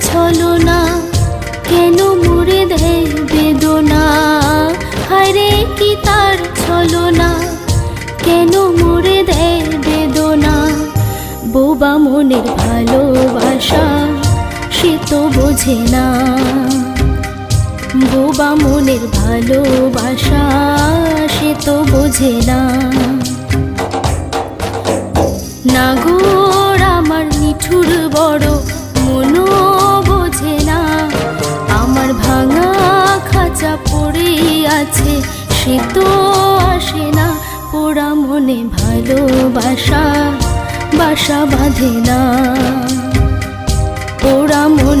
ছলনা কেন মুড়ে দেয় বেদনা? হায়রে, কি তার ছলনা কেন মুড়ে দেয় বেদনা? বোবা মনের ভালোবাসা, সে তো বোঝে না। বোবা মনের ভালোবাসা, সে তো বোঝে না। নাগর আমার নিঠুর বড় ভাঙা খাঁচা পড়ে আছে সে তো আসে না। পোড়া মনে ভালোবাসা বাসা বাঁধে না।